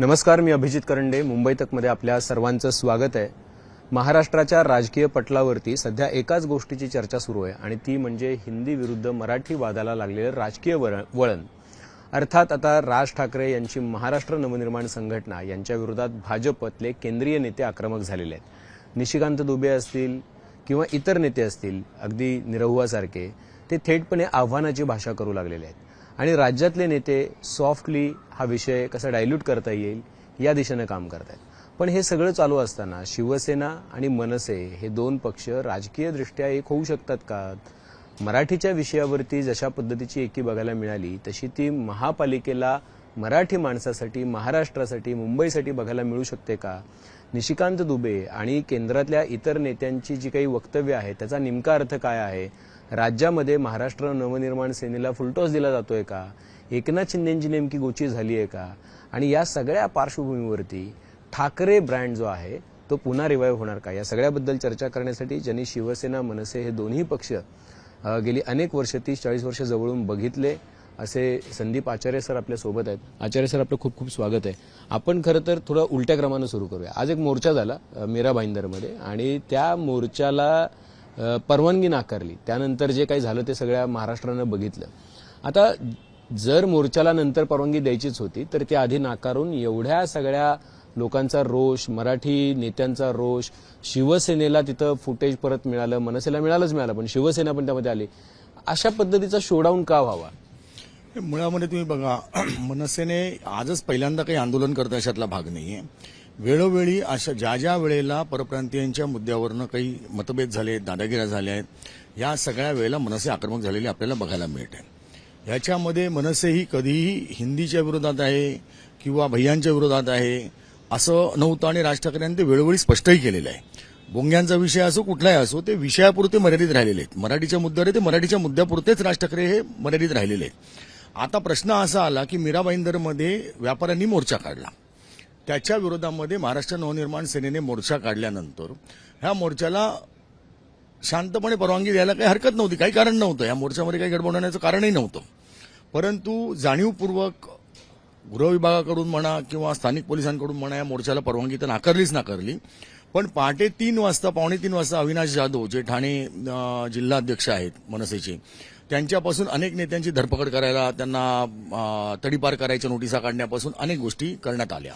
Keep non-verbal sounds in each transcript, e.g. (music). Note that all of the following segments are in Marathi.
नमस्कार मी अभिजित करंडे. मुंबई तकमध्ये आपल्या सर्वांचं स्वागत आहे. महाराष्ट्राच्या राजकीय पटलावरती सध्या एकाच गोष्टीची चर्चा सुरू आहे आणि ती म्हणजे हिंदी विरुद्ध मराठी वादाला लागलेलं राजकीय वळ- वळण. अर्थात आता राज ठाकरे यांची महाराष्ट्र नवनिर्माण संघटना यांच्या विरोधात भाजपतले केंद्रीय नेते आक्रमक झालेले आहेत. निशिकांत दुबे असतील किंवा इतर नेते असतील अगदी निरहुवासारखे ते थेटपणे आव्हानाची भाषा करू लागलेले आहेत. आणि राज्यातले नेते सॉफ्टली हा विषय कसा डायल्यूट करता येईल या दिशेनं काम करत आहेत पण हे सगळं चालू असताना शिवसेना आणि मनसे हे दोन पक्ष राजकीयदृष्ट्या एक होऊ शकतात का? मराठीच्या विषयावरती जशा पद्धतीची एकी बघायला मिळाली तशी ती महापालिकेला मराठी माणसासाठी महाराष्ट्रासाठी मुंबईसाठी बघायला मिळू शकते का? निशिकांत दुबे आणि केंद्रातल्या इतर नेत्यांची जी काही वक्तव्य आहेत त्याचा नेमका अर्थ काय आहे? राज्यामध्ये महाराष्ट्र नवनिर्माण सेनेला फुलटॉस दिला जातोय का? एकनाथ शिंदेची नेमकी गोची झाली आहे का? आणि या सगळ्या पार्श्वभूमीवरती ठाकरे ब्रँड जो आहे तो पुन्हा रिवाईव्ह होणार का? या सगळ्याबद्दल चर्चा करण्यासाठी ज्यांनी शिवसेना मनसे हे दोन्ही पक्ष गेली अनेक वर्ष तीस चाळीस वर्ष जवळून बघितले असे संदीप आचार्य सर आपल्यासोबत आहेत. आचार्य सर आपलं खूप खूप स्वागत आहे. आपण खरं तर थोडं उलट्या क्रमानं सुरू करूया. आज एक मोर्चा झाला मीरा भाईंदरमध्ये. आणि त्या मोर्चाला परवानगी नाकारली. त्यानंतर जे काही झालं ते सगळ्या महाराष्ट्रानं बघितलं. आता जर मोर्चाला नंतर परवानगी द्यायचीच होती तर ते आधी नाकारून एवढ्या सगळ्या लोकांचा रोष मराठी नेत्यांचा रोष शिवसेनेला तिथं फुटेज परत मिळालं मनसेला मिळालंच मिळालं पण शिवसेना पण त्यामध्ये आली. अशा पद्धतीचा शोडाऊन का व्हावा? मुळामध्ये तुम्ही बघा (clears throat) मनसेने आजच पहिल्यांदा काही आंदोलन करत अशातला भाग नाहीये. वेळोवेळी अशा ज्या ज्या वेळेला परप्रांतीयांच्या मुद्द्यावरनं काही मतभेद झाले दादागिऱ्या झाल्या आहेत या सगळ्या वेळेला मनसे आक्रमक झालेली आपल्याला बघायला मिळते. ह्याच्यामध्ये मनसे ही कधीही हिंदीच्या विरोधात आहे किंवा भैयांच्या विरोधात आहे असं नव्हतं आणि राज ठाकरे यांनी ते वेळोवेळी स्पष्टही केलेलं आहे. बोंग्यांचा विषय असो कुठलाही असो ते विषयापुरते मर्यादित राहिलेले आहेत. मराठीच्या मुद्द्यावर ते मराठीच्या मुद्द्यापुरतेच राज ठाकरे हे मर्यादित राहिलेले आहेत. आता प्रश्न असा आला की मीराबाईंदरमध्ये व्यापाऱ्यांनी मोर्चा काढला. त्याच्या विरोधामध्ये महाराष्ट्र नवनिर्माण सेनेने मोर्चा काढल्यानंतर ह्या मोर्चाला शांतपणे परवानगी द्यायला काही हरकत नव्हती काही कारण नव्हतं. या मोर्चामध्ये काही गडबड होण्याचं कारणही नव्हतं. परंतु जाणीवपूर्वक गृह विभागाकडून म्हणा किंवा स्थानिक पोलिसांकडून म्हणा या मोर्चाला परवानगी तर नाकारलीच नाकारली. पण पहाटे तीन वाजता पावणे तीन वाजता अविनाश जाधव जे ठाणे जिल्हाध्यक्ष आहेत मनसेचे त्यांच्यापासून अनेक नेत्यांची धरपकड करायला त्यांना तडीपार करायच्या नोटिसा काढण्यापासून अनेक गोष्टी करण्यात आल्या.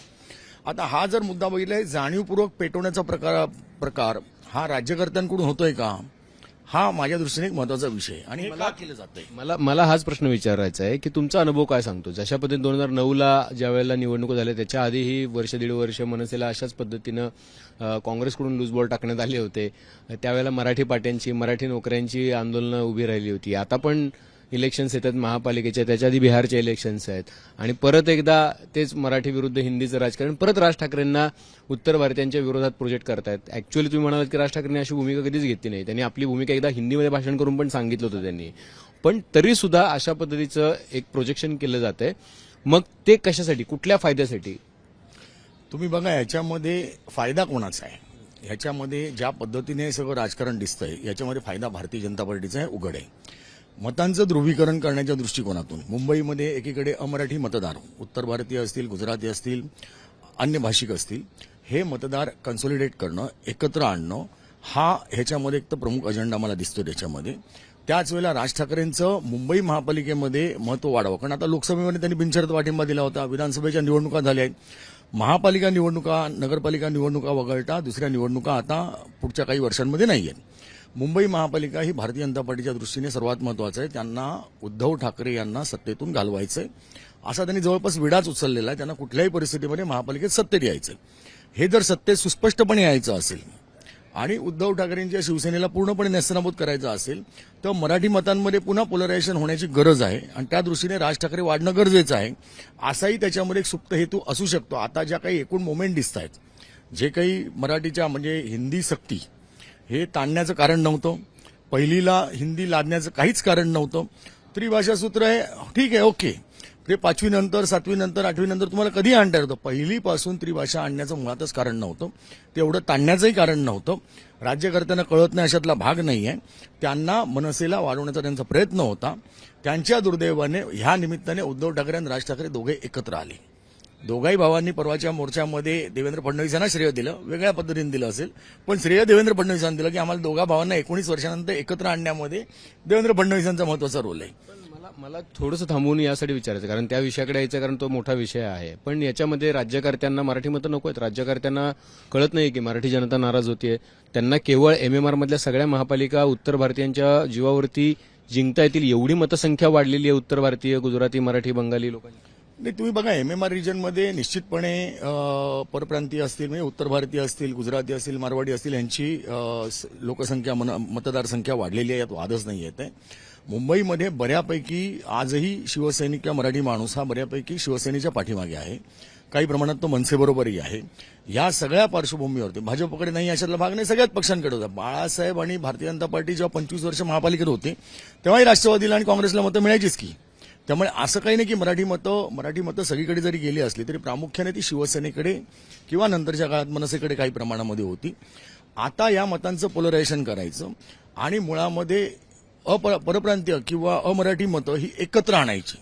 आता हा जर मुद्दा बघितला जाणीवपूर्वक पेटवण्याचा प्रकार प्रकार हा राज्यकर्त्यांकडून होतोय का? हा माझ्या दृष्टीने एक महत्त्वाचा विषय आणि का केलं जातंय. मला मला हाच प्रश्न विचारायचा आहे की तुमचा अनुभव काय सांगतो? जशा पद्धतीने दोन हजार नऊला ज्या वेळेला निवडणुका झाल्या त्याच्या आधीही वर्ष दीड वर्ष मनसेला अशाच पद्धतीनं काँग्रेसकडून लूज बॉल टाकण्यात आले होते. त्यावेळेला मराठी पाट्यांची मराठी नोकऱ्यांची आंदोलनं उभी राहिली होती. आता पण इलेक्शन्स येतात महापालिकेच्या त्याच्या आधी बिहारचे इलेक्शन्स आहेत. आणि परत एकदा तेच मराठी विरुद्ध हिंदीचं राजकारण परत राज ठाकरेंना उत्तर भारतीयांच्या विरोधात प्रोजेक्ट करतायत. ऍक्च्युअली तुम्ही म्हणालात की राज ठाकरेंनी अशी भूमिका कधीच घेतली नाही. त्यांनी आपली भूमिका एकदा हिंदीमध्ये भाषण करून पण सांगितलं होतं त्यांनी. पण तरी सुद्धा अशा पद्धतीचं एक प्रोजेक्शन केलं जातंय. मग ते कशासाठी कुठल्या फायद्यासाठी? तुम्ही बघा याच्यामध्ये फायदा कोणाचा आहे? ह्याच्यामध्ये ज्या पद्धतीने सगळं राजकारण दिसतंय याच्यामध्ये फायदा भारतीय जनता पार्टीचा आहे उघड. आहे मतांचं ध्रुवीकरण करण्याच्या दृष्टिकोनातून मुंबईमध्ये एकीकडे अमराठी मतदार उत्तर भारतीय असतील गुजराती असतील अन्य भाषिक असतील हे मतदार कन्सोलिडेट करणं एकत्र आणणं हा ह्याच्यामध्ये एक तर प्रमुख अजेंडा मला दिसतो त्याच्यामध्ये. त्याच वेळेला राज ठाकरेंचं मुंबई महापालिकेमध्ये महत्त्व वाढावं. कारण आता लोकसभेमध्ये त्यांनी बिनशर्त पाठिंबा दिला होता. विधानसभेच्या निवडणुका झाल्या आहेत. महापालिका निवडणुका नगरपालिका निवडणुका वगळता दुसऱ्या निवडणुका आता पुढच्या काही वर्षांमध्ये नाही आहेत मुंबई महापालिका ही भारतीय जनता पार्टीच्या दृष्टीने सर्वात महत्वाचं आहे. त्यांना उद्धव ठाकरे यांना सत्तेतून घालवायचं आहे असा त्यांनी जवळपास विडाच उचललेला आहे. त्यांना कुठल्याही परिस्थितीमध्ये महापालिकेत सत्तेत यायचं हे जर सत्तेत सुस्पष्टपणे यायचं असेल आणि उद्धव ठाकरेंच्या शिवसेनेला पूर्णपणे नेस्तनाबूत करायचं असेल तर मराठी मतांमध्ये पुन्हा पोलरायझेशन होण्याची गरज आहे आणि त्या दृष्टीने राज ठाकरे वाढणं गरजेचं आहे. असाही त्याच्यामध्ये एक सुप्त हेतू असू शकतो. आता ज्या काही एकूण मोमेंट दिसत आहेत जे काही मराठीच्या म्हणजे हिंदी सक्ती हे ताणण्याचं कारण नव्हतं. पहिलीला हिंदी लादण्याचं काहीच कारण नव्हतं. त्रिभाषा सूत्र आहे ठीक आहे ओके. म्हणजे ते पाचवीनंतर सातवीनंतर आठवीनंतर तुम्हाला कधी आणता येतं पहिलीपासून त्रिभाषा आणण्याचं मुळातच कारण नव्हतं. तेवढं ताणण्याचंही कारण नव्हतं. राज्यकर्त्यांना कळत नाही अशातला भाग नाही आहे त्यांना मनसेला वाढवण्याचा त्यांचा प्रयत्न होता. त्यांच्या दुर्दैवाने ह्या निमित्ताने उद्धव ठाकरे आणि राज ठाकरे दोघे एकत्र आले. दोघाही भावांनी परवाच्या मोर्चामध्ये देवेंद्र फडणवीसांना श्रेय दिलं वेगळ्या पद्धतीने दिलं असेल. पण श्रेय देवेंद्र फडणवीसांना दिलं की आम्हाला दोघा भावांना एकोणीस वर्षानंतर एकत्र आणण्यामध्ये देवेंद्र फडणवीसांचा महत्त्वाचा रोल आहे. मला मला थोडंसं थांबवून यासाठी विचारायचं कारण त्या विषयाकडे यायचं कारण तो मोठा विषय आहे. पण याच्यामध्ये राज्यकर्त्यांना मराठी मतं नको आहेत. राज्यकर्त्यांना कळत नाही की मराठी जनता नाराज होतीये. त्यांना केवळ एम एम आर मधल्या सगळ्या महापालिका उत्तर भारतीयांच्या जीवावरती जिंकता येतील एवढी मतसंख्या वाढलेली आहे उत्तर भारतीय गुजराती मराठी बंगाली लोकांची. नाही तुम्ही बघा एम एम आर रिजनमध्ये निश्चितपणे परप्रांतीय असतील म्हणजे उत्तर भारतीय असतील गुजराती असतील मारवाडी असतील यांची स- लोकसंख्या मन- मतदारसंख्या वाढलेली आहे यात वादच नाही येत आहे. मुंबईमध्ये बऱ्यापैकी आजही शिवसैनिक किंवा मराठी माणूस हा बऱ्यापैकी शिवसेनेच्या पाठीमागे आहे. काही प्रमाणात तो मनसेबरोबरही आहे. या सगळ्या पार्श्वभूमीवरती भाजपकडे नाही अशातला भाग नाही सगळ्याच पक्षांकडे होता. बाळासाहेब आणि भारतीय जनता पार्टी जेव्हा पंचवीस वर्ष महापालिकेत होते तेव्हाही राष्ट्रवादीला आणि काँग्रेसला मतं मिळायचीच की. त्यामुळे असं काही नाही की मराठी मतं मराठी मतं सगळीकडे जरी गेली असली तरी प्रामुख्याने ती शिवसेनेकडे किंवा नंतरच्या काळात मनसेकडे काही प्रमाणामध्ये होती. आता या मतांचं पोलरायझेशन करायचं आणि मुळामध्ये अपर परप्रांतीय किंवा अमराठी मतं ही एकत्र आणायची.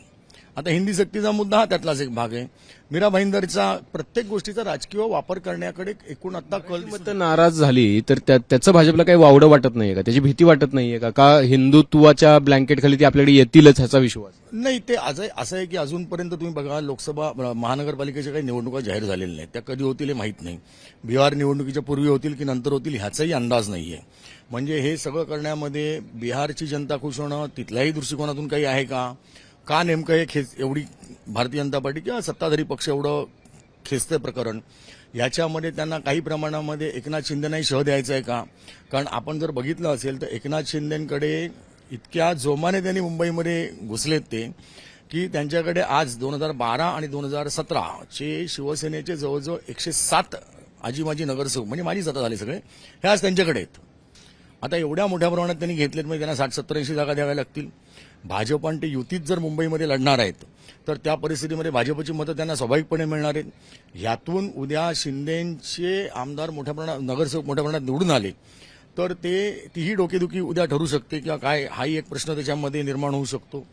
आता हिंदी सक्तीचा मुद्दा हा त्यातलाच एक भाग आहे. मीरा भाईंदरचा प्रत्येक गोष्टीचा राजकीय वापर करण्याकडे एकूण आता कल. मतं नाराज झाली तर त्या- त्याचं भाजपला काही वावडं वाटत नाहीये का? त्याची भीती वाटत नाहीये का? का हिंदुत्वाच्या ब्लँकेट खाली ती आपल्याकडे येतीलच ह्याचा विश्वास? नाही ते आज असं आहे की अजूनपर्यंत तुम्ही बघा लोकसभा महानगरपालिकेच्या काही निवडणुका जाहीर झालेल्या नाहीत. त्या कधी होतील हे माहीत नाही. बिहार निवडणुकीच्या पूर्वी होतील की नंतर होतील ह्याचाही अंदाज नाहीये. म्हणजे हे सगळं करण्यामध्ये बिहारची जनता खुश होणं तिथल्याही दृष्टिकोनातून काही आहे का? का नेमकं हे खेच एवढी भारतीय जनता पार्टी किंवा सत्ताधारी पक्ष एवढं खेचतं प्रकरण? याच्यामध्ये त्यांना काही प्रमाणामध्ये एकनाथ शिंदेनाही शह द्यायचा आहे का? कारण आपण जर बघितलं असेल तर एकनाथ शिंदेकडे इतक्या जोमाने त्यांनी मुंबईमध्ये घुसलेत ते की त्यांच्याकडे आज दोन हजार बारा आणि दोन हजार सतराचे शिवसेनेचे जवळजवळ एकशे सात आजी माजी नगरसेवक म्हणजे माझी सत्ता झाली सगळे हे आज त्यांच्याकडे आहेत. आता एवढ्या मोठ्या प्रमाणात त्यांनी घेतलेत म्हणजे त्यांना साठ सत्तर ऐंशी जागा द्याव्या लागतील. भाजप आणि ते युतीत जर मुंबईमध्ये लढणार आहेत तर त्या परिस्थितीमध्ये भाजपची मतं त्यांना स्वाभाविकपणे मिळणार आहेत. यातून उद्या शिंदेचे आमदार मोठ्या प्रमाणात नगरसेवक मोठ्या प्रमाणात निवडून आले तर ते तीही डोकेदुखी उद्या ठरू शकते किंवा काय हाही एक प्रश्न त्याच्यामध्ये निर्माण होऊ शकतो.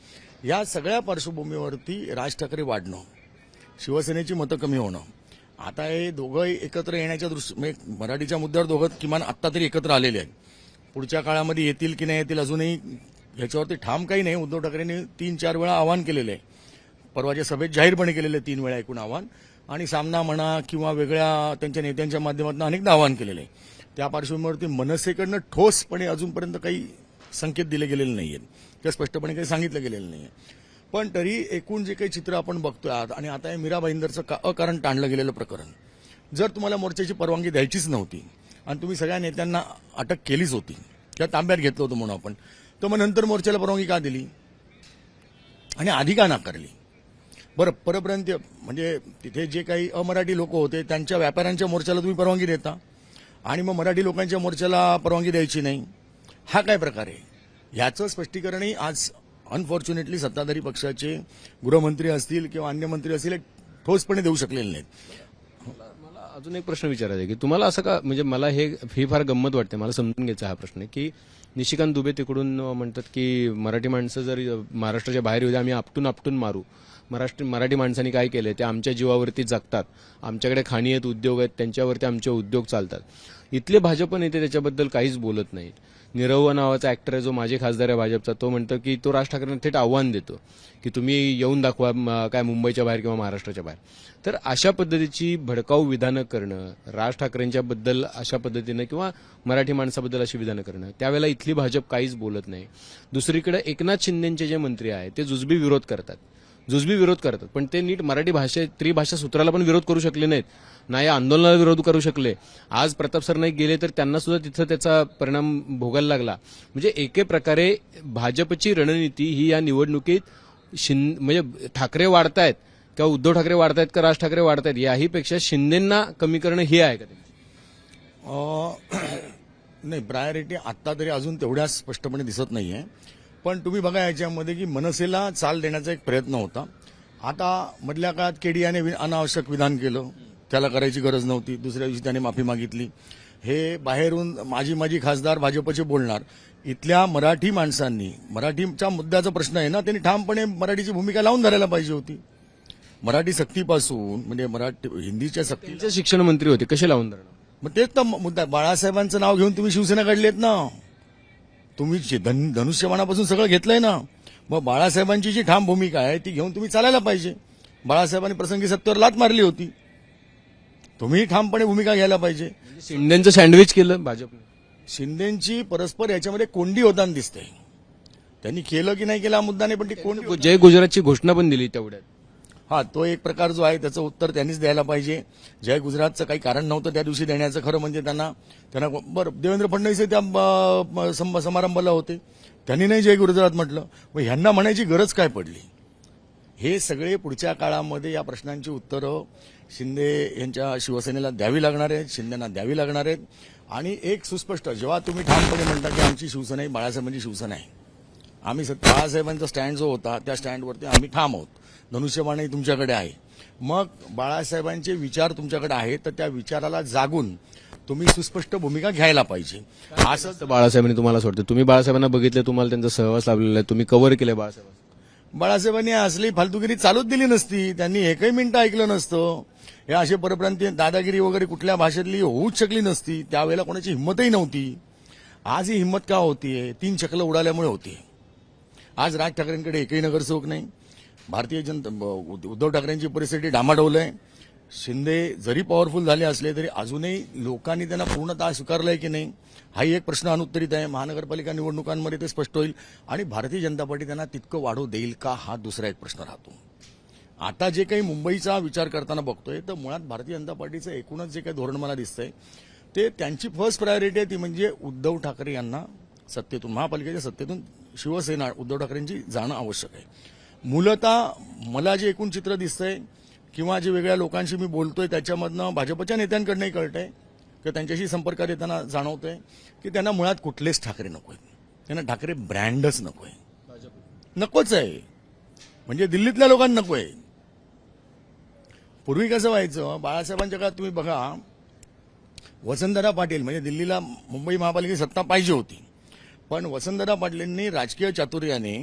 या सगळ्या पार्श्वभूमीवरती राज ठाकरे वाढणं शिवसेनेची मतं कमी होणं आता हे दोघं एकत्र येण्याच्या दृष्टी म्हणजे मराठीच्या मुद्द्यावर दोघं किमान आत्ता तरी एकत्र आलेले आहेत. पुढच्या काळामध्ये येतील की नाही येतील अजूनही ह्याच्यावरती ठाम काही नाही. उद्धव ठाकरेंनी तीन चार वेळा आवाहन केलेलं आहे. परवाच्या सभेत जाहीरपणे केलेलं तीन वेळा एकूण आव्हान. आणि सामना म्हणा किंवा वेगळ्या त्यांच्या नेत्यांच्या माध्यमातून अनेकदा आवाहन केलेलं आहे. त्या पार्श्वभूमीवरती मनसेकडनं ठोसपणे अजूनपर्यंत काही संकेत दिले गेलेले नाही आहेत किंवा स्पष्टपणे काही सांगितलं गेलेलं नाही आहे पण तरी एकूण जे काही चित्र आपण बघतोय आहात आणि आता हे मीरा भाईंदरचं का अकारण ताणलं गेलेलं प्रकरण. जर तुम्हाला मोर्चाची परवानगी द्यायचीच नव्हती आणि तुम्ही सगळ्या नेत्यांना अटक केलीच होती किंवा तांब्यात घेतलं होतं म्हणून आपण तर मग नंतर मोर्चाला परवानगी का दिली? आणि आधी का नाकारली? बरं परप्रांतीय म्हणजे तिथे जे काही अमराठी लोक होते त्यांच्या व्यापाऱ्यांच्या मोर्चाला तुम्ही परवानगी देता? आणि मग मराठी लोकांच्या मोर्चाला परवानगी द्यायची नाही? हा काय प्रकार आहे? ह्याचं स्पष्टीकरणही आज अनफॉर्च्युनेटली सत्ताधारी पक्षाचे गृहमंत्री असतील किंवा अन्य मंत्री असतील एक ठोसपणे देऊ शकलेले नाहीत. मला अजून एक प्रश्न विचारायचा आहे की तुम्हाला असं का म्हणजे मला हे ही फार गंमत वाटते मला समजून घ्यायचा हा प्रश्न की निशिकांत दुबे तिकडून म्हणतात की मराठी माणसं जर महाराष्ट्राच्या बाहेर येऊ द्या आम्ही आपटून आपटून मारू. महाराष्ट्र मराठी माणसांनी काय केलंय? ते आमच्या जीवावरती जगतात. आमच्याकडे खाणी आहेत उद्योग आहेत त्यांच्यावरती आमचे उद्योग चालतात. इथले भाजप नेते त्याच्याबद्दल काहीच बोलत नाहीत. निरव नावाचा ऍक्टर आहे जो माझे खासदार आहे भाजपचा तो म्हणतो की तो राज ठाकरेंना थेट आव्हान देतो की तुम्ही येऊन दाखवा काय मुंबईच्या बाहेर किंवा महाराष्ट्राच्या बाहेर. तर अशा पद्धतीची भडकाऊ विधानं करणं राज ठाकरेंच्या बद्दल अशा पद्धतीनं किंवा मराठी माणसाबद्दल अशी विधानं करणं त्यावेळेला इथली भाजप काहीच बोलत नाही. दुसरीकडे एकनाथ शिंदेचे जे मंत्री आहेत ते जुजबी विरोध करतात. जुजबी विरोध करतात. पण ते नीट मराठी भाषे त्रिभाषा सूत्राला पण विरोध करू शकले नाहीत. ना या आंदोलनाला विरोध करू शकले. आज प्रताप सरनाईक गेले तर त्यांना सुद्धा तिथं त्याचा परिणाम भोगायला लागला. म्हणजे एके प्रकारे भाजपची रणनीती ही या निवडणुकीत शिं म्हणजे ठाकरे वाढतायत किंवा उद्धव ठाकरे वाढतायत का राज ठाकरे वाढतायत याहीपेक्षा शिंदेंना कमी करणं हे आहे का (clears throat) नाही प्रायोरिटी आत्ता तरी अजून तेवढ्या स्पष्टपणे दिसत नाही आहे पण तुम्ही बघा याच्यामध्ये की मनसेला चाल देण्याचा एक प्रयत्न होता. आता मधल्या काळात केडीआने अनावश्यक विधान केलं. त्याला करायची गरज नव्हती. दुसऱ्या दिवशी त्याने माफी मागितली. हे बाहेरून माझी माझी खासदार भाजपचे बोलणार. इथल्या मराठी माणसांनी मराठीच्या मुद्द्याचा प्रश्न आहे ना त्यांनी ठामपणे मराठीची भूमिका लावून धरायला पाहिजे होती. मराठी सक्तीपासून म्हणजे मराठी हिंदीच्या सक्ती शिक्षण मंत्री होते. कसे लावून धरणार? मग तेच तर मुद्दा. बाळासाहेबांचं नाव घेऊन तुम्ही शिवसेना काढलीत ना. तुम्ही जे धन- धनुष्यबाणापासून सगळं घेतलंय ना मग बाळासाहेबांची जी ठाम भूमिका आहे ती घेऊन तुम्ही चालायला पाहिजे. बाळासाहेबांनी प्रसंगी सत्तेवर लात मारली होती. तुम्ही ठामपणे भूमिका घ्यायला पाहिजे. म्हणजे शिंदेचं सँडविच केलं भाजपने. शिंदेची परस्पर याच्यामध्ये कोंडी होताना दिसते त्यांनी केलं की नाही केलं हा मुद्दा नाही पण ती कोंडी जय गुजरातची घोषणा पण दिली तेवढ्यात. हा तो एक प्रकार जो आहे त्याचं उत्तर त्यांनीच द्यायला पाहिजे. जय गुजरातचं काही कारण नव्हतं त्या दिवशी देण्याचं खरं म्हणजे त्यांना त्यांना बरं देवेंद्र फडणवीस त्या सम- समारंभाला होते. त्यांनी नाही जय गुजरात म्हटलं. मग ह्यांना म्हणायची गरज काय पडली? हे सगळे पुढच्या काळामध्ये या प्रश्नांची उत्तरं शिंदे यांच्या शिवसेनेला द्यावी लागणार आहेत शिंदेना द्यावी लागणार आहेत. आणि एक सुस्पष्ट जेव्हा तुम्ही ठामपणे म्हणता की आमची शिवसेना ही बाळासाहेबांची शिवसेना आहे. आम्ही बाळासाहेबांचा स्टँड जो होता त्या स्टँडवरती आम्ही ठाम आहोत. धनुष्यबाणही तुमच्याकडे आहे. मग बाळासाहेबांचे विचार तुमच्याकडे आहेत तर त्या विचाराला जागून तुम्ही सुस्पष्ट भूमिका घ्यायला पाहिजे. असं असं बाळासाहेबांनी तुम्हाला वाटतं. तुम्ही बाळासाहेबांना बघितलं तुम्हाला त्यांचा सहवास लाभलेला आहे. तुम्ही कव्हर केलंय बाळासाहेब बाळासाहेबांनी असली फालतुगिरी चालूच दिली नसती. त्यांनी एकही मिनिटं ऐकलं नसतं. हे असे परप्रांतीय दादागिरी वगैरे कुठल्या भाषेतली होऊच शकली नसती. त्यावेळेला कोणाची हिंमतही नव्हती. आज ही हिंमत का होतीये? तीन चकलं उडाल्यामुळे होती आज राज ठाकरेंकडे एकही नगरसेवक नाही. भारतीय जनता उद्धव ठाकरेंची परिस्थिती डामाडौल आहे शिंदे जरी पॉवरफुल झाले असले तरी अजूनही लोकांनी त्यांना पूर्णतः स्वीकारलंय की नाही हाही एक प्रश्न अनुत्तरित आहे. महानगरपालिका निवडणुकांमध्ये ते स्पष्ट होईल. आणि भारतीय जनता पार्टी त्यांना तितकं वाढवू देईल का हा दुसरा एक प्रश्न राहतो. आता जे काही मुंबईचा विचार करताना बघतोय तर मुळात भारतीय जनता पार्टीचं एकूणच जे काही धोरण मला दिसतंय ते त्यांची फर्स्ट प्रायोरिटी आहे ती म्हणजे उद्धव ठाकरे यांना सत्तेतून महापालिकेच्या सत्तेतून शिवसेना उद्धव ठाकरेंची जाणं आवश्यक आहे. मूलतः मला जे एकूण चित्र दिसतंय किंवा जे वेगळ्या लोकांशी मी बोलतोय त्याच्यामधनं भाजपच्या नेत्यांकडनंही कळतंय किंवा त्यांच्याशी संपर्कात येताना जाणवतंय की त्यांना मुळात कुठलेच ठाकरे नको आहेत त्यांना ठाकरे ब्रँडच नको आहे नकोच आहे. म्हणजे दिल्लीतल्या लोकांना नको आहे पूर्वी कसं व्हायचं बाळासाहेबांच्या काळात तुम्ही बघा वसंतदादा पाटील म्हणजे दिल्लीला मुंबई महापालिकेची सत्ता पाहिजे होती. पण वसंतदादा पाटलांनी राजकीय चातुर्याने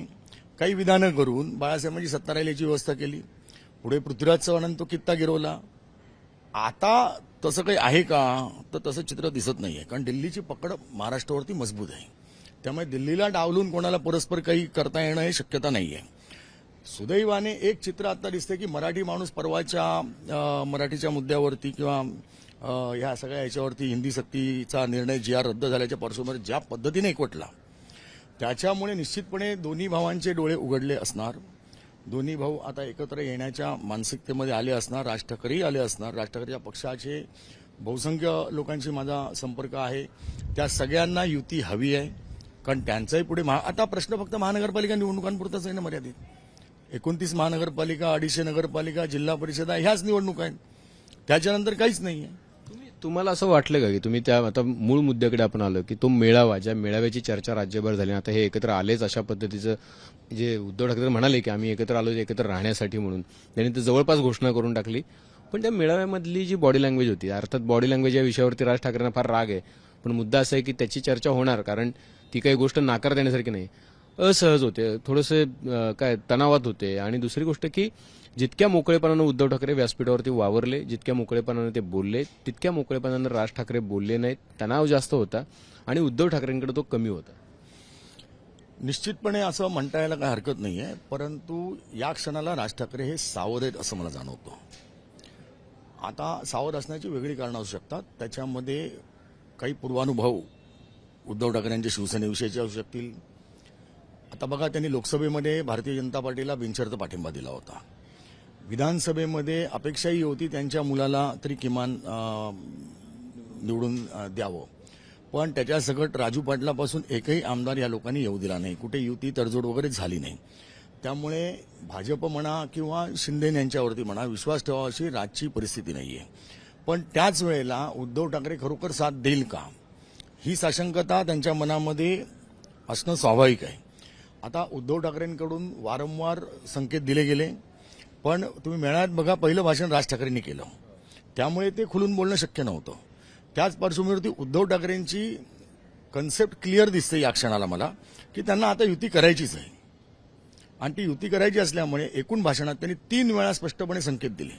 काही विधानं करून बाळासाहेबांची सत्ता राहिल्याची व्यवस्था केली. पुढे पृथ्वीराज चव्हाणांनी तो कित्ता गिरवला. आता तसं काही आहे का? तर तसं चित्र दिसत नाही आहे कारण दिल्लीची पकड महाराष्ट्रावरती मजबूत आहे. त्यामुळे दिल्लीला डावलून कोणाला परस्पर काही करता येणं हे शक्यता नाही आहे सुदैवाने एक चित्र आता दिसतंय की मराठी माणूस परवाच्या मराठीच्या मुद्द्यावरती किंवा ह्या सगळ्या याच्यावरती हिंदी सक्तीचा निर्णय जी आर रद्द झाल्याच्या पार्श्वभूमीवर ज्या पद्धतीने एकवटला त्याच्यामुळे निश्चितपणे दोन्ही भावांचे डोळे उघडले असणार. दोन्ही भाऊ आता एकत्र येण्याच्या मानसिकतेमध्ये आले असणार राज ठाकरेही आले असणार. राज ठाकरेच्या पक्षाचे बहुसंख्य लोकांशी माझा संपर्क आहे. त्या सगळ्यांना युती हवी आहे. कारण त्यांचाही पुढे महा आता प्रश्न फक्त महानगरपालिका निवडणुकांपुरताच आहे ना मर्यादित. एकोणतीस महानगरपालिका अडीचशे नगरपालिका जिल्हा परिषदा ह्याच निवडणुका आहेत. त्याच्यानंतर काहीच नाही आहे तुम्हाला असं वाटलं का की तुम्ही त्या आता मूळ मुद्द्याकडे आपण आलो की तो मेळावा ज्या मेळाव्याची चर्चा राज्यभर झाली आता हे एकत्र आलेच अशा पद्धतीचं जे उद्धव ठाकरे म्हणाले की आम्ही एकत्र आलो एकत्र राहण्यासाठी म्हणून. त्यांनी तर जवळपास घोषणा करून टाकली. पण त्या मेळाव्यामधली जी बॉडी लँग्वेज होती अर्थात बॉडी लँग्वेज या विषयावरती राज ठाकरेंना फार राग आहे. पण मुद्दा असा आहे की त्याची चर्चा होणार कारण ती काही गोष्ट नाकार देण्यासारखी नाही. असहज होते. थोडेसे काय तणावात होते. आणि दुसरी गोष्ट की जितक्या मोकळेपणानं उद्धव ठाकरे व्यासपीठावरती वावरले जितक्या मोकळेपणानं ते बोलले तितक्या मोकळेपणानं राज ठाकरे बोलले नाहीत. तणाव जास्त होता आणि उद्धव ठाकरेंकडे तो कमी होता. निश्चितपणे असं म्हणता यायला काही हरकत नाही आहे परंतु या क्षणाला राज ठाकरे हे सावध आहेत असं मला जाणवतं. आता सावध असण्याची वेगळी कारणं असू शकतात. त्याच्यामध्ये काही पूर्वानुभव उद्धव ठाकरेंच्या शिवसेनेविषयीचे असू शकतील. आता बघा त्यांनी लोकसभेमध्ये भारतीय जनता पार्टीला बिनशर्त पाठिंबा दिला होता. विधानसभेमध्ये अपेक्षाही होती त्यांच्या मुलाला तरी किमान निवडून द्यावं. पण त्याच्यासकट राजू पाटलापासून एकही आमदार या लोकांनी येऊ दिला नाही. कुठे युती तडजोड वगैरे झाली नाही. त्यामुळे भाजप म्हणा किंवा शिंदे यांच्यावरती म्हणा विश्वास ठेवा अशी राजची परिस्थिती नाहीये. पण त्याच वेळेला उद्धव ठाकरे खरोखर साथ देईल का? ही साशंकता त्यांच्या मनामध्ये असणं स्वाभाविक आहे. आता उद्धव ठाकरेंकडून वारंवार संकेत दिले गेले. पण तुम्ही मेळाव्यात बघा पहिलं भाषण राज ठाकरेंनी केलं. त्यामुळे ते खुलून बोलणं शक्य नव्हतं. त्याच पार्श्वभूमीवरती उद्धव ठाकरेंची कन्सेप्ट क्लिअर दिसते या क्षणाला मला की त्यांना आता युती करायचीच आहे. आणि ती युती करायची असल्यामुळे एकूण भाषणात त्यांनी तीन वेळा स्पष्टपणे संकेत दिले.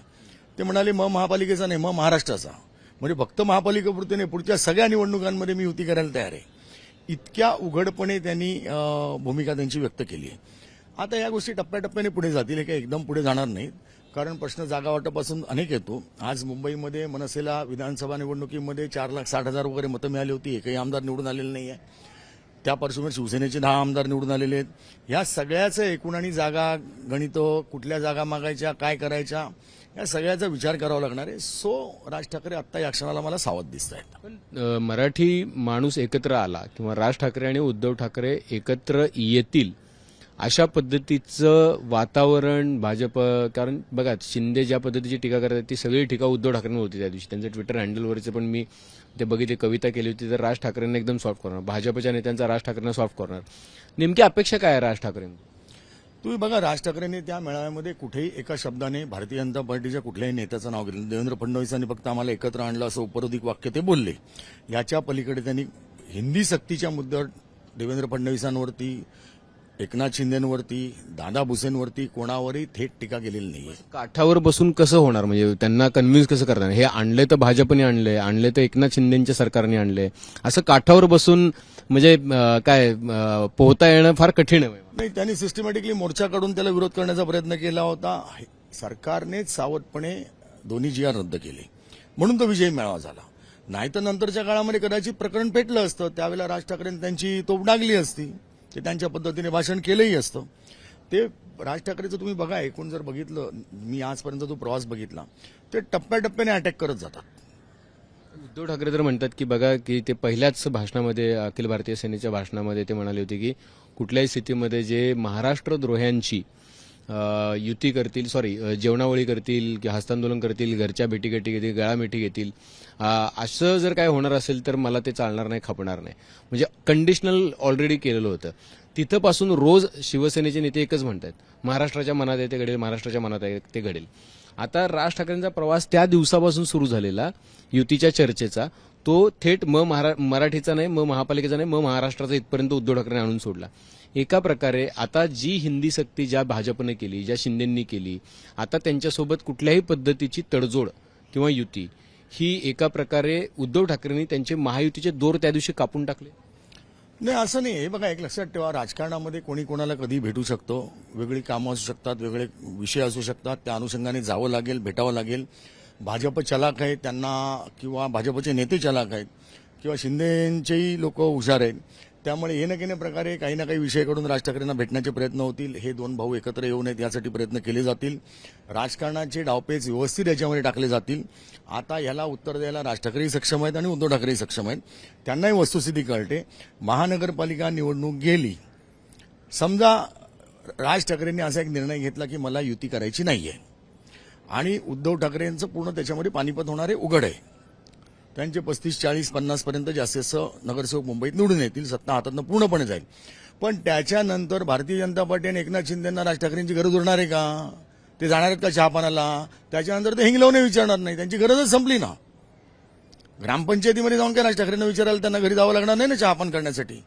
ते म्हणाले म महापालिकेचा नाही म महाराष्ट्राचा. म्हणजे फक्त महापालिकेपुरते नाही पुढच्या सगळ्या निवडणुकांमध्ये मी युती करायला तयार आहे. इतक्या उघडपणे त्यांनी भूमिका त्यांची व्यक्त केली आहे. आता या गोष्टी टप्प्याटप्प्याने पुढे जातील हे काही एकदम पुढे जाणार नाहीत. कारण प्रश्न जागा वाटपासून अनेक येतो. आज मुंबईमध्ये मनसेला विधानसभा निवडणुकीमध्ये चार लाख साठ हजार वगैरे मतं मिळाली होती. एकही आमदार निवडून आलेले नाही आहे त्या पार्श्वभूमीवर शिवसेनेचे दहा आमदार निवडून आलेले आहेत. या सगळ्याचं एकूण आणि जागा गणित कुठल्या जागा मागायच्या काय करायच्या या सगळ्याचा विचार करावा लागणार आहे. सो राज ठाकरे आत्ता या क्षणाला मला सावध दिसत आहेत पण मराठी माणूस एकत्र आला किंवा राज ठाकरे आणि उद्धव ठाकरे एकत्र येतील अशा पद्धतीचं वातावरण भाजप कारण बघा शिंदे ज्या पद्धतीची टीका करतात ती सगळी टीका उद्धव ठाकरेंवर होती त्या दिवशी. त्यांचं ट्विटर हँडलवरचे पण मी ते बघितले कविता केली होती तर राज ठाकरेंना एकदम सॉफ्ट करणार. भाजपच्या नेत्यांचा राज ठाकरेंना सॉफ्ट करणार. नेमकी अपेक्षा काय आहे राज ठाकरेंची तुम्ही बघा राज ठाकरेंनी त्या मेळाव्यामध्ये कुठेही एका शब्दाने भारतीय जनता पार्टीच्या कुठल्याही नेत्याचं नाव घेतलं. देवेंद्र फडणवीसांनी फक्त आम्हाला एकत्र आणलं असं उपरोधिक वाक्य ते बोलले. याच्या पलीकडे त्यांनी हिंदी सक्तीच्या मुद्द्यावर देवेंद्र फडणवीसांवरती एकनाथ शिंदेवरती दादा भुसेंवरती कोणावरही थेट टीका केलेली नाहीये. काठावर बसून कसं होणार? म्हणजे त्यांना कन्व्हिन्स कसं करणार? हे आणले तर भाजपने आणले आणले तर एकनाथ शिंदेच्या सरकारने आणले. असं काठावर बसून म्हणजे काय पोहता येणं फार कठीण आहे. नाही त्यांनी सिस्टमॅटिकली मोर्चा काढून त्याला विरोध करण्याचा प्रयत्न केला होता. सरकारनेच सावधपणे दोन्ही जी आर रद्द केले. म्हणून तो विजय मेळावा झाला. नाही तर नंतरच्या काळामध्ये कदाचित प्रकरण पेटलं असतं. त्यावेळेला राज ठाकरेंनी त्यांची तोप डागली असती. ते त्यांच्या पद्धतीने भाषण केलंही असतं. ते राज ठाकरेचं तुम्ही बघा एकूण जर बघितलं मी आजपर्यंत जो प्रवास बघितला ते टप्प्याटप्प्याने अटॅक करत जातात. उद्धव ठाकरे तर म्हणतात की बघा की ते पहिल्याच भाषणामध्ये अखिल भारतीय सेनेच्या भाषणामध्ये ते म्हणाले होते की कुठल्याही स्थितीमध्ये जे महाराष्ट्र द्रोह्यांची युती करतील सॉरी जेवणावळी करतील की हस्तांदोलन करतील घरच्या भेटीगाठी घेतील गळामिठी घेतील. असं जर काय होणार असेल तर मला ते चालणार नाही खपणार नाही. म्हणजे कंडिशनल ऑलरेडी केलेलं होतं. तिथंपासून रोज शिवसेनेचे नेते एकच म्हणतात महाराष्ट्राच्या मनात आहे ते घडेल महाराष्ट्राच्या मनात आहे ते घडेल. आता राज ठाकरेंचा प्रवास त्या दिवसापासून सुरू झालेला युतीच्या चर्चेचा तो थेट म महारा मराठीचा नाही म महापालिकेचा नाही म महाराष्ट्राचा इथपर्यंत उद्धव ठाकरे आणून सोडला. एका प्रकारे आता जी हिंदी सक्ती ज्या भाजपने केली ज्या शिंदेंनी केली आता त्यांच्यासोबत कुठल्याही पद्धतीची तडजोड किंवा युती ही एका प्रकारे उद्धव ठाकरेंनी त्यांचे महायुतीचे दोर त्या दिवशी कापून टाकले. नाही असं नाही. हे बघा एक लक्षात ठेवा राजकारणामध्ये कोणी कोणाला कधी भेटू शकतो? वेगळी कामं असू शकतात वेगळे विषय असू शकतात. त्या अनुषंगाने जावं लागेल भेटावं लागेल. भाजप चलाक आहेत त्यांना किंवा भाजपचे नेते चलाक आहेत किंवा शिंदेंचेही लोक हुशार आहेत. त्यामुळे ये न प्रकारे काही ना काही विषयाकडून राज ठाकरेंना भेटण्याचे प्रयत्न होतील. हे दोन भाऊ एकत्र येऊ नयेत यासाठी प्रयत्न केले जातील. राजकारणाचे डावपेच व्यवस्थित याच्यामध्ये टाकले जातील. आता ह्याला उत्तर द्यायला राज ठाकरेही सक्षम आहेत आणि उद्धव ठाकरेही सक्षम आहेत. त्यांनाही वस्तुस्थिती कळते. महानगरपालिका निवडणूक गेली. समजा राज ठाकरेंनी असा एक निर्णय घेतला की मला युती करायची नाहीये. आणि उद्धव ठाकरेंचं पूर्ण त्याच्यामध्ये पानिपत होणारे उघड आहे. त्यांचे पस्तीस चाळीस पन्नास पर्यंत जास्तीत जास्त नगरसेवक मुंबईत निवडून येतील. सत्ता हातातनं पूर्णपणे जाईल. पण त्याच्यानंतर भारतीय जनता पार्टी आणि एकनाथ शिंदेना राज ठाकरेंची गरज उरणार आहे का? ते जाणार आहेत का चहापानाला त्याच्यानंतर ते हिंगलवणे विचारणार नाही. त्यांची गरजच संपली ना. ग्रामपंचायतीमध्ये जाऊन काय राज ठाकरेंना विचारायला त्यांना घरी जावं लागणार नाही ना चहापान करण्यासाठी?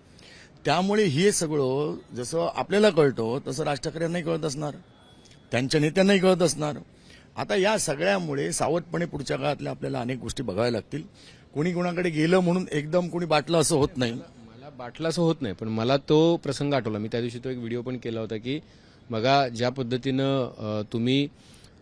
त्यामुळे हे सगळं जसं आपल्याला कळतो तसं राज ठाकरेंनाही कळत असणार. त्यांच्या नेत्यांनाही कळत असणार. आता या सगळ्यामुळे सावधपणे पुढच्या काळातल्या आपल्याला अनेक गोष्टी बघाव्या लागतील. कोणी कोणाकडे गेलं म्हणून एकदम कोणी बाटलं असं होत नाही. मला बाटलं असं होत नाही पण मला तो प्रसंग आठवला. मी त्या दिवशी तो एक व्हिडिओ पण केला होता की बघा ज्या पद्धतीनं तुम्ही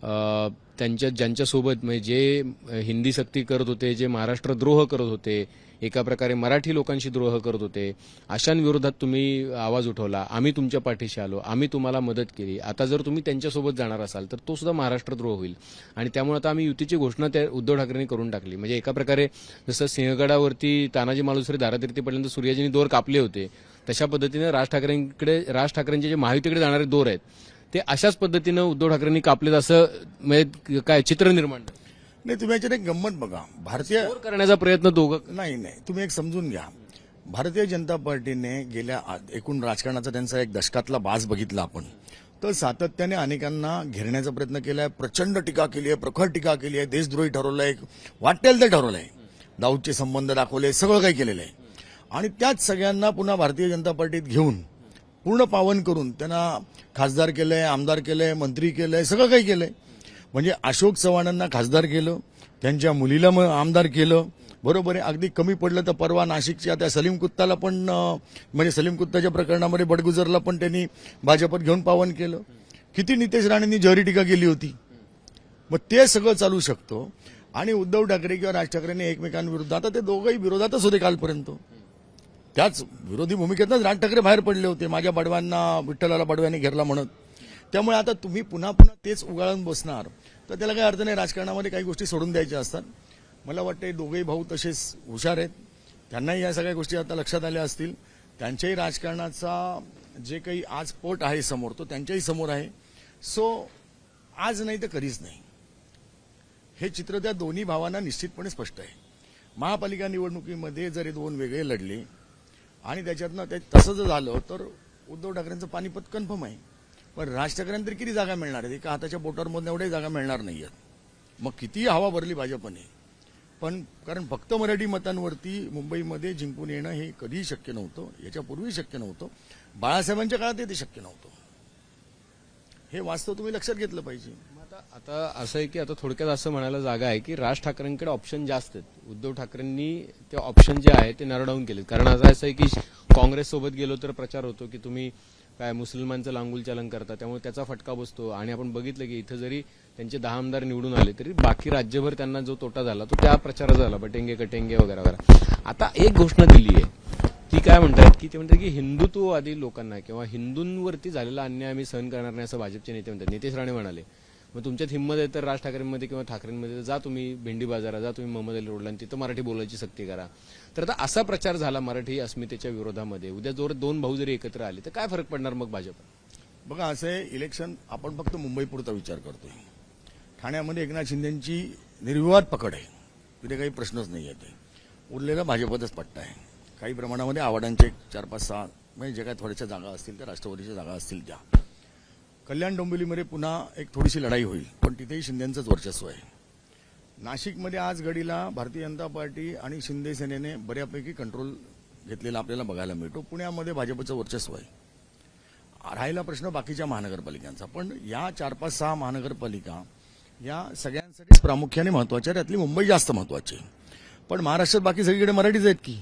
त्यांच्या ज्यांच्यासोबत म्हणजे जे हिंदी सक्ती करत होते जे महाराष्ट्र द्रोह करत होते एका प्रकारे मराठी लोकांशी द्रोह करत होते. अशांविरोधात तुम्ही आवाज उठवला. आम्ही तुमच्या पाठीशी आलो. आम्ही तुम्हाला मदत केली. आता जर तुम्ही त्यांच्यासोबत जाणार असाल तर तो सुद्धा महाराष्ट्र द्रोह होईल. आणि त्यामुळे आता आम्ही युतीची घोषणा त्या उद्धव ठाकरेंनी करून टाकली. म्हणजे एका प्रकारे जसं सिंहगडावरती तानाजी मालुसरे धारातीर्थीपर्यंत सूर्याजींनी दोर कापले होते तशा पद्धतीनं राज ठाकरेंकडे राज ठाकरेंचे जे महायुतीकडे जाणारे दोर आहेत ते अशाच पद्धतीनं उद्धव ठाकरेंनी कापलेत असं म्हणजे काय चित्र निर्माण झालं. नाही तुम्ही याच्यात एक गंमत बघा. भारतीय करण्याचा प्रयत्न दोघं नाही नाही. तुम्ही एक समजून घ्या. भारतीय जनता पार्टीने गेल्या आ- एकूण राजकारणाचा त्यांचा एक दशकातला बाज बघितला आपण. तर सातत्याने अनेकांना घेरण्याचा प्रयत्न केलाय प्रचंड टीका केली आहे प्रखर टीका केली आहे देशद्रोही ठरवलंय वाटेल ते ठरवलंय. दाऊदचे संबंध दाखवले सगळं काही केलेलं आहे. आणि त्याच सगळ्यांना पुन्हा भारतीय जनता पार्टीत घेऊन पूर्ण पावन करून त्यांना खासदार केलंय आमदार केलंय मंत्री केलंय सगळं काही केलंय. म्हणजे अशोक चव्हाणांना खासदार केलं त्यांच्या मुलीला मग आमदार केलं बरोबर आहे. अगदी कमी पडलं तर परवा नाशिकच्या त्या सलीम कुत्ताला पण म्हणजे सलीम कुत्ताच्या प्रकरणामध्ये बडगुजरला पण त्यांनी भाजपत घेऊन पावन केलं. किती नितेश राणेंनी जहरी टीका केली होती मग ते सगळं चालू शकतो. आणि उद्धव ठाकरे किंवा राज ठाकरेंनी एकमेकांविरुद्ध आता ते दोघंही विरोधातच होते कालपर्यंत. त्याच विरोधी भूमिकेतच राज ठाकरे बाहेर पडले होते. माझ्या बडव्यांना विठ्ठलाला बडव्यांनी घेरला म्हणत. त्यामुळे आता तुम्ही पुन्हा पुन्हा तेच उगाळून बसणार. तर त्याला काही अर्थ नाही राजकारणामध्ये काही गोष्टी सोडून द्यायच्या असतात. मला वाटते दोघेही भाऊ तसेच हुशार आहेत. त्यांनाही या सगळ्या गोष्टी आता लक्षात आल्या असतील. त्यांच्याही राजकारणाचा जे काही आज पोट आहे समोर तो त्यांच्याही समोर आहे. सो आज नाही तर कधीच नाही. हे चित्र त्या दोन्ही भावांना निश्चितपणे स्पष्ट आहे. महापालिका निवडणुकीमध्ये जर हे दोन वेगळे लढले आणि त्याच्यातनं ते तसं जर झालं तर उद्धव ठाकरेंचं पानिपत कन्फर्म आहे. पण राज ठाकरेंना तरी किती जागा मिळणार आहेत? एका हाताच्या बोटावरमधून एवढ्याही जागा मिळणार नाही आहेत मग कितीही हवा भरली भाजपने? पण कारण फक्त मराठी मतांवरती मुंबईमध्ये जिंकून येणं हे कधीही शक्य नव्हतं. याच्यापूर्वी शक्य नव्हतं. बाळासाहेबांच्या काळात ते शक्य नव्हतं. हे वास्तव तुम्ही लक्षात घेतलं पाहिजे. आता आता असं आहे की आता थोडक्यात असं म्हणायला जागा आहे की राज ठाकरेंकडे ऑप्शन जास्त आहेत. उद्धव ठाकरेंनी ते ऑप्शन जे आहे ते नरडाऊन केलेत. कारण आता असं आहे की काँग्रेस सोबत गेलो तर प्रचार होतो की तुम्ही काय मुसलमानचं लांगुल चालन करता त्यामुळे त्याचा फटका बसतो. आणि आपण बघितलं की इथं जरी त्यांचे दहा आमदार निवडून आले तरी बाकी राज्यभर त्यांना जो तोटा झाला तो त्या प्रचाराचा झाला. बटेंगे कटेंगे वगैरे वगैरे. आता एक घोषणा दिली आहे. ती काय म्हणतात की ते म्हणतात की हिंदुत्ववादी लोकांना किंवा हिंदूंवरती झालेला अन्याय आम्ही सहन करणार नाही असं भाजपचे नेते म्हणतात. नितेश राणे म्हणाले मग तुमच्यात हिंमत आहे तर राज ठाकरेंमध्ये किंवा ठाकरेंमध्ये जा तुम्ही भेंडी बाजारात जा तुम्ही मोहम्मद अली रोडला तिथं मराठी बोलायची सक्ती करा. तर आता असा प्रचार झाला मराठी अस्मितेच्या विरोधामध्ये. उद्या जोर दोन भाऊ जरी एकत्र आले तर काय फरक पडणार मग भाजप? बघा असं आहे इलेक्शन आपण फक्त मुंबईपुरता विचार करतोय. ठाण्यामध्ये एकनाथ शिंदेची निर्विवाद पकड आहे. तिथे काही प्रश्नच नाही आहे. ते उरलेला भाजपचाच पट्टा आहे. काही प्रमाणामध्ये आव्हाडांचे एक चार पाच सहा म्हणजे जे काही थोड्याशा जागा असतील त्या राष्ट्रवादीच्या जागा असतील त्या. कल्याण डोंबिवलीमध्ये पुन्हा एक थोडीशी लढाई होईल पण तिथेही शिंदेचंच वर्चस्व आहे. नाशिकमध्ये आज घडीला भारतीय जनता पार्टी आणि शिंदे सेनेने बऱ्यापैकी कंट्रोल घेतलेला आपल्याला बघायला मिळतो. पुण्यामध्ये भाजपचं वर्चस्व आहे. राहिला प्रश्न बाकीच्या महानगरपालिकांचा. पण या चार पाच सहा महानगरपालिका या सगळ्यांसाठीच प्रामुख्याने महत्त्वाच्या आहेत. त्यातली मुंबई जास्त महत्वाची आहे. पण महाराष्ट्रात बाकी सगळीकडे मराठीच आहेत की?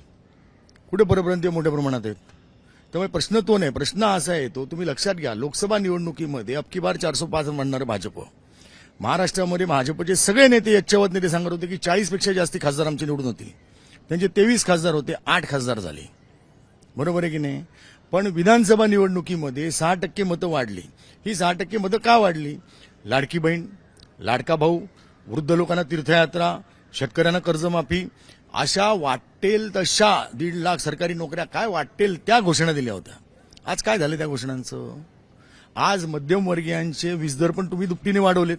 कुठे परप्रांतीय मोठ्या प्रमाणात आहेत? त्यामुळे प्रश्न तो नाही. प्रश्न असा आहे तो तुम्ही लक्षात घ्या. लोकसभा निवडणुकीमध्ये अबकी बार चारशे पाच म्हणणारं भाजप. महाराष्ट्रामध्ये भाजपचे सगळे नेते यच्छवत नेते सांगत होते की चाळीसपेक्षा जास्ती खासदार आमची निवडून होती त्यांचे तेवीस खासदार होते आठ खासदार झाले. बरोबर आहे की नाही? पण विधानसभा निवडणुकीमध्ये सहा टक्के मतं वाढली. ही सहा टक्के मतं का वाढली? लाडकी बहीण लाडका भाऊ वृद्ध लोकांना तीर्थयात्रा शेतकऱ्यांना कर्जमाफी अशा वाटेल तशा दीड लाख सरकारी नोकऱ्या काय वाटेल त्या घोषणा दिल्या होत्या. आज काय झालं त्या घोषणांचं? आज मध्यमवर्गीयांचे वीज दर पण तुम्ही दुपटीने वाढवलेत.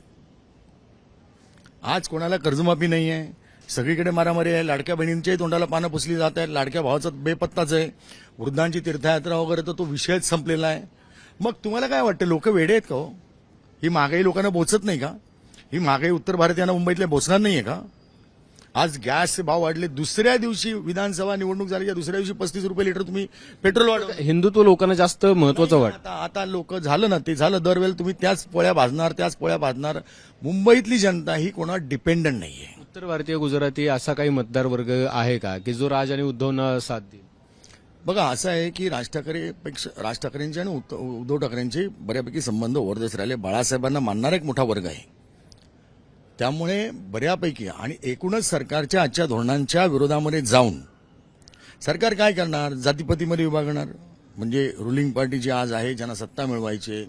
आज कोणाला कर्जमाफी नाही आहे सगळीकडे मारामारी आहे. लाडक्या बहिणींच्याही तोंडाला पानं पुसली जात आहेत. लाडक्या भावाचा बेपत्ताच आहे. वृद्धांची तीर्थयात्रा वगैरे तर तो विषयच संपलेला आहे. मग तुम्हाला काय वाटतं? लोक वेडे आहेत का हो? ही महागाई लोकांना बोचत नाही का? ही महागाई उत्तर भारतीयांना मुंबईतल्या बोचणार आहे का? आज गॅसचे भाव वाढले. दुसऱ्या दिवशी विधानसभा निवडणूक झाली दुसऱ्या दिवशी पस्तीस रुपये लिटर तुम्ही पेट्रोल वाढवलं. हिंदुत्व लोकांना जास्त महत्वाचं वाटतं. आता आता लोक झालं ना ते झालं दरवेळेला तुम्ही त्याच पोळ्या भाजणार त्याच पोळ्या भाजणार. मुंबईतली जनता ही कोणावर डिपेंडंट नाहीये. उत्तर भारतीय गुजराती असा काही मतदार वर्ग आहे का की जो राज आणि उद्धवना साथ देईल? बघा असं आहे की राज ठाकरेपेक्षा राज ठाकरेंचे आणि उद्ध- उद्धव ठाकरेंचे बऱ्यापैकी संबंध ओरदेस राहिले. बाळासाहेबांना मानणारा एक मोठा वर्ग आहे. त्यामुळे बऱ्यापैकी आणि एकूणच सरकारच्या आजच्या धोरणांच्या विरोधामध्ये जाऊन सरकार काय करणार? जातीपतीमध्ये विभागणार? म्हणजे रुलिंग पार्टी जी आज आहे ज्यांना सत्ता मिळवायचे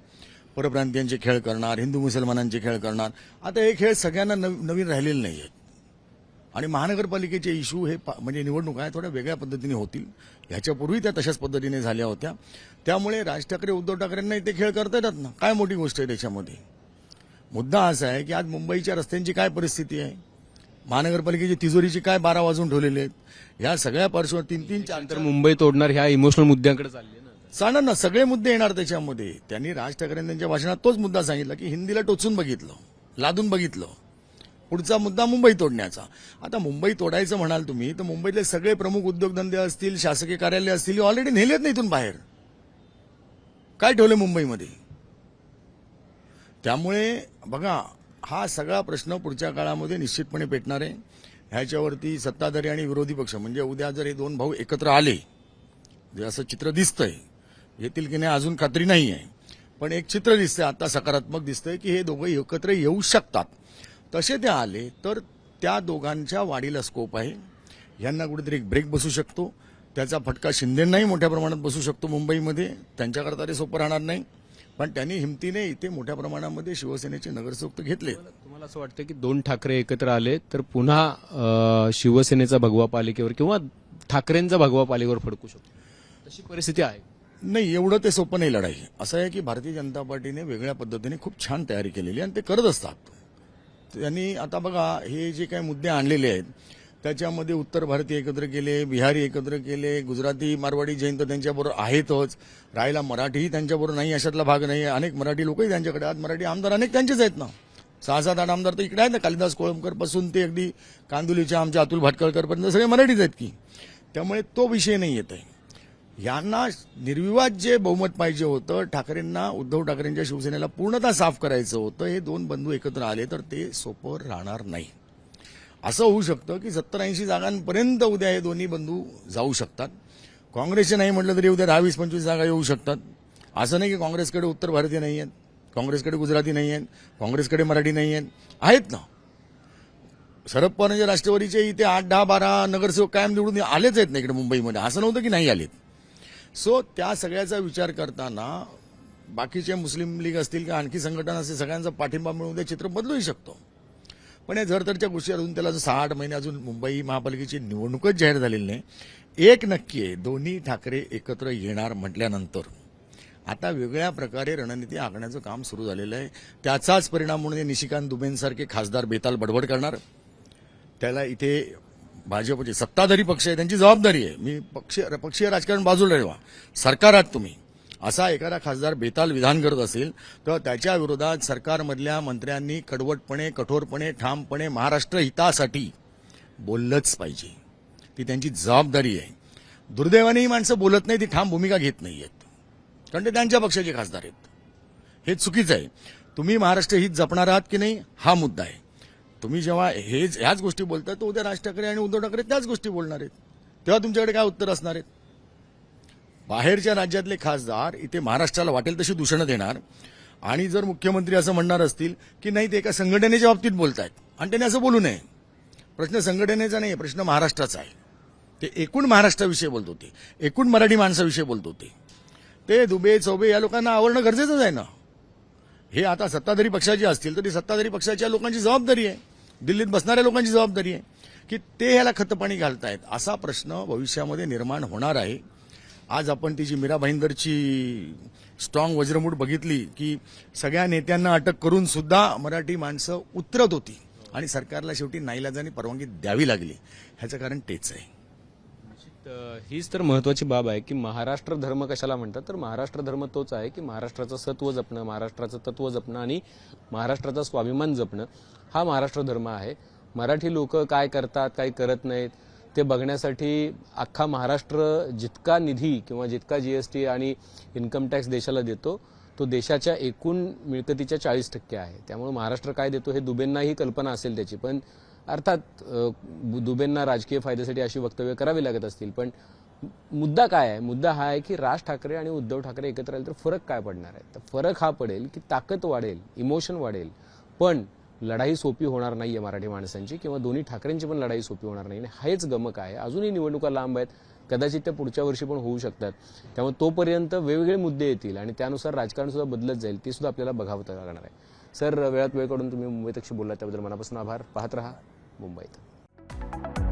परप्रांतीयांचे खेळ करणार हिंदू मुसलमानांचे खेळ करणार. आता हे खेळ सगळ्यांना नव- नवीन राहिलेले नाही आहेत आणि महानगरपालिकेचे इश्यू हे पा- म्हणजे निवडणूक आहे थोड्या वेगळ्या पद्धतीने होतील. ह्याच्यापूर्वी त्या तशाच पद्धतीने झाल्या होत्या. त्यामुळे राज ठाकरे उद्धव ठाकरेंना ते खेळ करता येतात ना? काय मोठी गोष्ट आहे त्याच्यामध्ये? मुद्दा असा आहे की आज मुंबईच्या रस्त्यांची काय परिस्थिती आहे? महानगरपालिकेची तिजोरीची काय बारा वाजून ठेवलेले आहेत? या सगळ्या पार्श्वर तीन तीन चार तर मुंबई तोडणार ह्या इमोशनल मुद्द्यांकडे चालले ना? सांगा ना सगळे मुद्दे येणार त्याच्यामध्ये. त्यांनी राज ठाकरेंनी त्यांच्या भाषणात तोच मुद्दा सांगितला की हिंदीला टोचून बघितलं लादून बघितलं. पुढचा मुद्दा मुंबई तोडण्याचा. आता मुंबई तोडायचं म्हणाल तुम्ही तर मुंबईतले सगळे प्रमुख उद्योगधंदे असतील शासकीय कार्यालय असतील ऑलरेडी नेलेत नाही इथून बाहेर. काय ठेवलं मुंबईमध्ये? त्यामुळे बघा हा सगळा प्रश्न पुढच्या काळामध्ये निश्चितपणे पेटणार आहे. ह्याच्यावरती सत्ताधारी आणि विरोधी पक्ष म्हणजे उद्या जर हे दोन भाऊ एकत्र आले जे असं चित्र दिसतंय येतील की नाही अजून खात्री नाही आहे. पण एक चित्र दिसतंय आता सकारात्मक दिसतंय की हे दोघं एकत्र येऊ शकतात. तसे ते आले तर त्या दोघांच्या वाढीला स्कोप आहे. यांना कुठेतरी एक ब्रेक बसू शकतो. त्याचा फटका शिंदेंनाही मोठ्या प्रमाणात बसू शकतो मुंबईमध्ये. त्यांच्याकरता ते सोपं राहणार नाही. पण त्यांनी हिमतीने इथे मोठ्या प्रमाणामध्ये शिवसेनेचे नगरसेवक घेतले. तुम्हाला असं वाटतं की दोन ठाकरे एकत्र आले तर पुन्हा शिवसेनेचा भगवा पालिकेवर किंवा ठाकरेंचा भगवा पालिकेवर फडकू शकतो? तशी परिस्थिती आहे. नाही एवढं ते सोपं नाही लढाई. असं आहे की भारतीय जनता पार्टीने वेगळ्या पद्धतीने खूप छान तयारी केलेली आणि ते करत असतात. त्यांनी आता बघा हे जे काही मुद्दे आणलेले आहेत त्याच्यामध्ये उत्तर भारतीय एकत्र केले बिहारी एकत्र केले गुजराती मारवाडी जैन तर त्यांच्याबरोबर आहेतच. राहायला मराठीही त्यांच्याबरोबर नाही अशातला भाग नाही. अनेक मराठी लोकही त्यांच्याकडे आहेत. मराठी आमदार अनेक त्यांचेच आहेत ना. सहा सात आठ आमदार तर इकडे आहेत ना. कालिदास कोळंबकरपासून ते अगदी कांदुलीच्या आमच्या अतुल भाटकळकरपर्यंत सगळे मराठीच आहेत की. त्यामुळे तो विषय नाही येत आहे. यांना निर्विवाद जे बहुमत पाहिजे होतं ठाकरेंना उद्धव ठाकरेंच्या शिवसेनेला पूर्णतः साफ करायचं होतं. हे दोन बंधू एकत्र आले तर ते सोपं राहणार नाही. असं होऊ शकतं की सत्तर ऐंशी जागांपर्यंत उद्या हे दोन्ही बंधू जाऊ शकतात. काँग्रेसचे नाही म्हटलं तरी उद्या दहा वीस पंचवीस जागा येऊ शकतात. असं नाही की काँग्रेसकडे उत्तर भारतीय नाही आहेत काँग्रेसकडे गुजराती नाही आहेत काँग्रेसकडे मराठी नाही आहेत. आहेत ना. शरद पवारांच्या राष्ट्रवादीचे इथे आठ दहा बारा नगरसेवक कायम निवडून आलेच आहेत ना इकडे मुंबईमध्ये. असं नव्हतं की नाही आलेत. सो त्या सगळ्याचा विचार करताना बाकीचे मुस्लिम लीग असतील किंवा आणखी संघटना असतील सगळ्यांचा पाठिंबा मिळून ते चित्र बदलूही शकतो. पण या झरतरच्या गोष्टी अजून त्याला जर सहा आठ महिने अजून मुंबई महापालिकेची निवडणूकच जाहीर झालेली नाही. एक नक्की आहे दोन्ही ठाकरे एकत्र येणार म्हटल्यानंतर. आता वेगळ्या प्रकारे रणनीती आखण्याचं काम सुरू झालेलं आहे. त्याचाच परिणाम म्हणून निशिकांत दुबेंसारखे खासदार बेताल बडबड करणार. त्याला इथे भाजपचे सत्ताधारी पक्ष आहे त्यांची जबाबदारी आहे. मी पक्ष पक्षीय राजकारण बाजूला ठेवा. सरकारात तुम्ही. असा एखादा खासदार बेताल विधान करत असेल तर त्याच्या विरोधात सरकारमधल्या मंत्र्यांनी कडवटपणे कठोरपणे ठामपणे महाराष्ट्र हितासाठी बोललंच पाहिजे. ती त्यांची जबाबदारी आहे. दुर्दैवाने ही माणसं बोलत नाही ती ठाम भूमिका घेत नाही आहेत कारण ते त्यांच्या पक्षाचे खासदार आहेत. हे चुकीचं आहे. तुम्ही महाराष्ट्र हित जपणार आहात की नाही हा मुद्दा आहे. तुम्ही जेव्हा हेच ह्याच गोष्टी बोलता तर उद्या राज ठाकरे आणि उद्धव ठाकरे त्याच गोष्टी बोलणार आहेत. तेव्हा तुमच्याकडे काय उत्तर असणार आहेत? बाहेरच्या राज्यातले खासदार इथे महाराष्ट्राला वाटेल तशी दूषणं देणार. आणि जर मुख्यमंत्री असं म्हणणार असतील की नाही ते एका संघटनेच्या बाबतीत बोलतायत. आणि त्यांनी असं बोलू नये. प्रश्न संघटनेचा नाही प्रश्न महाराष्ट्राचा आहे. ते एकूण महाराष्ट्राविषयी बोलत होते. एकूण मराठी माणसाविषयी बोलत होते. ते दुबे चौबे या लोकांना आवडणं गरजेचंच आहे ना. हे आता सत्ताधारी पक्षाचे असतील तर ती सत्ताधारी पक्षाच्या लोकांची जबाबदारी आहे. दिल्लीत बसणाऱ्या लोकांची जबाबदारी आहे. की ते ह्याला खतपाणी घालतायत असा प्रश्न भविष्यामध्ये निर्माण होणार आहे. आज आपण ती जी मीरा भाईंदरची स्ट्रॉंग वज्रमूठ बघितली की सगळ्या नेत्यांना अटक करून सुद्धा मराठी माणसं उतरत होती आणि सरकारला शेवटी नाईलाजाने परवानगी द्यावी लागली. ह्याचं कारण तेच आहे. तर हीच तर महत्वाची बाब आहे की महाराष्ट्र धर्म कशाला म्हणतात? तर महाराष्ट्र धर्म तोच आहे की महाराष्ट्राचं सत्व जपणं महाराष्ट्राचं तत्व जपणं आणि महाराष्ट्राचा स्वाभिमान जपणं हा महाराष्ट्र धर्म आहे. मराठी लोक काय करतात काय करत नाहीत? ते बघण्यासाठी अख्खा महाराष्ट्र जितका निधी किंवा जितका जीएसटी आणि इन्कम टॅक्स देशाला देतो तो देशाच्या एकूण मिळकतीच्या चाळीस टक्के आहे. त्यामुळे महाराष्ट्र काय देतो हे दुबेंनाही कल्पना असेल त्याची. पण अर्थात दुबेंना राजकीय फायद्यासाठी अशी वक्तव्य करावी लागत असतील. पण मुद्दा काय आहे? मुद्दा हा आहे की राज ठाकरे आणि उद्धव ठाकरे एकत्र आले तर फरक काय पडणार आहे? तर फरक हा पडेल की ताकद वाढेल इमोशन वाढेल. पण लढाई सोपी होणार नाहीये मराठी माणसांची किंवा दोन्ही ठाकरेंची पण लढाई सोपी होणार नाही. आणि हेच गमक आहे. अजूनही निवडणुका लांब आहेत. कदाचित त्या पुढच्या वर्षी पण होऊ शकतात. त्यामुळे तोपर्यंत वेगवेगळे मुद्दे येतील आणि त्यानुसार राजकारण सुद्धा बदलत जाईल ते सुद्धा आपल्याला बघावं लागणार आहे. सर वेळात वेळ काढून तुम्ही मुंबईत तक्षी बोलला त्याबद्दल मनापासून आभार. पाहत रहा मुंबईत.